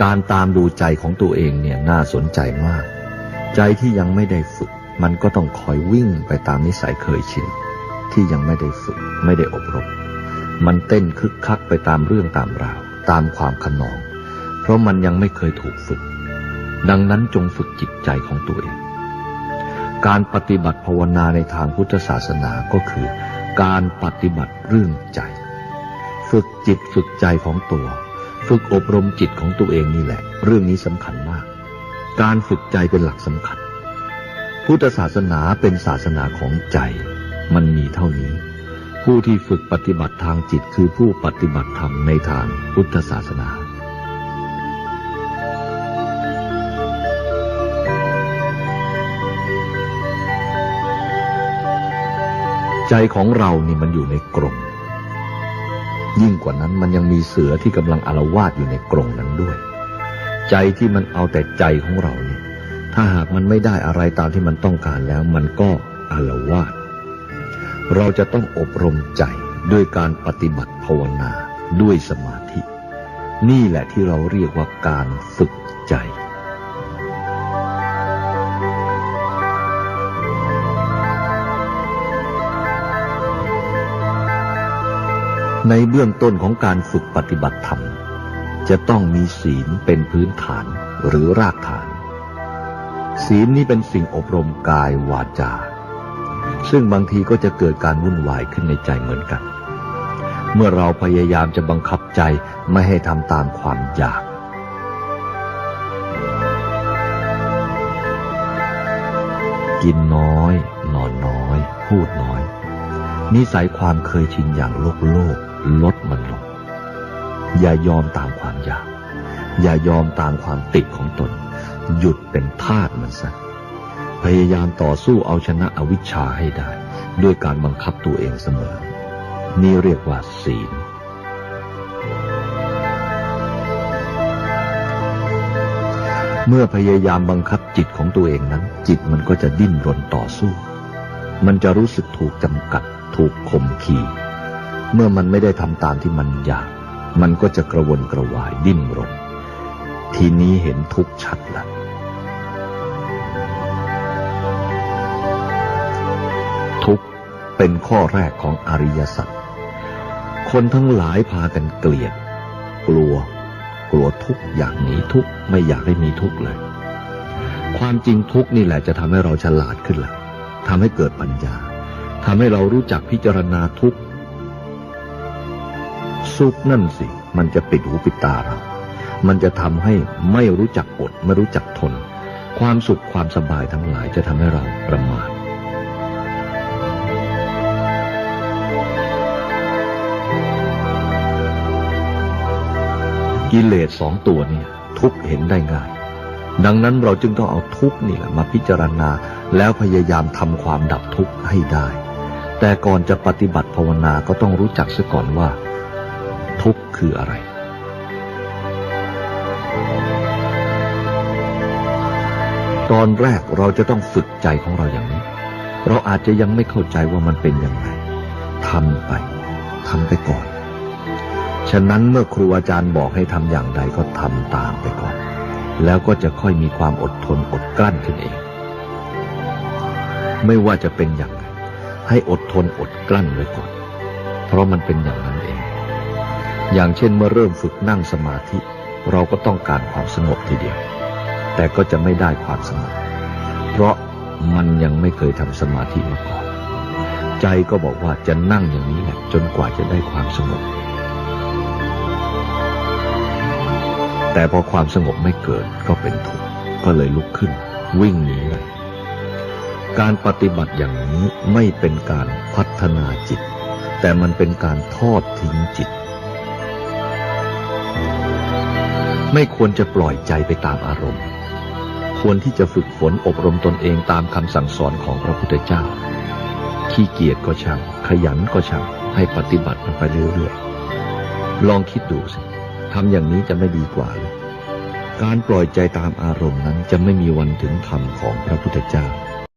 การตามดูใจของตัวเองเนี่ยน่าสนใจมาก ใจที่ยังไม่ได้ฝึก มันก็ต้องคอยวิ่งไปตามนิสัยเคยชินที่ยังไม่ได้ฝึกไม่ได้อบรม มันเต้นคึกคักไปตามเรื่องตามราว ตามความขนอง เพราะมันยังไม่เคยถูกฝึก ดังนั้นจงฝึกจิตใจของตัวเอง การปฏิบัติภาวนาในทางพุทธศาสนาก็คือ การปฏิบัติเรื่องใจ ฝึกจิตฝึกใจของตัว ฝึกอบรมจิตของตัวเองนี่แหละ เรื่องนี้สำคัญมาก การฝึกใจเป็นหลักสำคัญ พุทธศาสนาเป็นศาสนาของใจ มันมีเท่านี้ ผู้ที่ฝึกปฏิบัติทางจิตคือผู้ปฏิบัติธรรมในทางพุทธศาสนาใจของเรานี่มันอยู่ในกรง ยิ่งกว่านั้นมันยังมีเสือที่กำลังอารวาสอยู่ในกรงนั้นด้วย ใจที่มันเอาแต่ใจของเราเนี่ย ถ้าหากมันไม่ได้อะไรตามที่มันต้องการแล้ว มันก็อารวาสเราจะต้องอบรมใจด้วยการปฏิบัติภาวนาด้วยสมาธิ นี่แหละที่เราเรียกว่าการฝึกใจ ในเบื้องต้นของการฝึกปฏิบัติธรรม จะต้องมีศีลเป็นพื้นฐานหรือรากฐาน ศีลนี้เป็นสิ่งอบรมกายวาจา ซึ่งบางทีก็จะเกิดการวุ่นวายขึ้นในใจเหมือนกัน เมื่อเราพยายามจะบังคับใจไม่ให้ทำตามความอยาก กินน้อย นอนน้อย พูดน้อย นิสัยความเคยชินอย่างโลกโลก ลดมันลง อย่ายอมตามความอยาก อย่ายอมตามความติดของตน หยุดเป็นทาสมันซะพยายามต่อสู้เอาชนะอวิชชาให้ได้ ด้วยการบังคับตัวเองเสมอ นี่เรียกว่าศีลเมื่อพยายามบังคับจิตของตัวเองนั้น จิตมันก็จะดิ้นรนต่อสู้ มันจะรู้สึกถูกจำกัด ถูกข่มขี เมื่อมันไม่ได้ทำตามที่มันอยาก มันก็จะกระวนกระวายดิ้นรน ทีนี้เห็นทุกชัดละทุกเป็นข้อแรกของอริยสัจคนทั้งหลายพากันเกลียด กลัว กลัวทุกอยากหนีทุกไม่อยากให้มีทุกเลย ความจริงทุกนี่แหละจะทำให้เราฉลาดขึ้นละทำให้เกิดปัญญาทำให้เรารู้จักพิจารณาทุก สุขนั่นสิ มันจะปิดหูปิดตาเรา มันจะทำให้ไม่รู้จักอด ไม่รู้จักทน ความสุขความสบายทั้งหลายจะทำให้เราประมาทกิเลสสองตัวเนี่ยทุกเห็นได้ง่าย ดังนั้นเราจึงต้องเอาทุกนี่แหละมาพิจารณาแล้วพยายามทำความดับทุกข์ให้ได้ แต่ก่อนจะปฏิบัติภาวนาก็ต้องรู้จักซะก่อนว่า ทุกข์คืออะไร ตอนแรกเราจะต้องฝึกใจของเราอย่างนี้ เราอาจจะยังไม่เข้าใจว่ามันเป็นอยังไงทำไปทำไปก่อน ฉะนั้นเมื่อครูอาจารย์บอกให้ทำอย่างใดก็ทำตามไปก่อน แล้วก็จะค่อยมีความอดทนอดกลั้นขึ้นเอง ไม่ว่าจะเป็นอย่างไรให้อดทนอดกลั้นไว้ก่อน เพราะมันเป็นอย่างนั้น อย่างเช่นเมื่อเริ่มฝึกนั่งสมาธิ เราก็ต้องการความสงบทีเดียว แต่ก็จะไม่ได้ความสงบ เพราะมันยังไม่เคยทำสมาธิมาก่อน ใจก็บอกว่าจะนั่งอย่างนี้แหละจนกว่าจะได้ความสงบ แต่พอความสงบไม่เกิดก็เป็นทุกข์ก็เลยลุกขึ้น วิ่งหนีเลยการปฏิบัติอย่างนี้ไม่เป็นการพัฒนาจิต แต่มันเป็นการทอดทิ้งจิต ไม่ควรจะปล่อยใจไปตามอารมณ์ ควรที่จะฝึกฝนอบรมตนเองตามคำสั่งสอนของพระพุทธเจ้า ขี้เกียจก็ช่างขยันก็ช่างให้ปฏิบัติมันไปเรื่อยๆ ลองคิดดูสิทำอย่างนี้จะไม่ดีกว่าหรือการปล่อยใจตามอารมณ์นั้นจะไม่มีวันถึงธรรมของพระพุทธเจ้า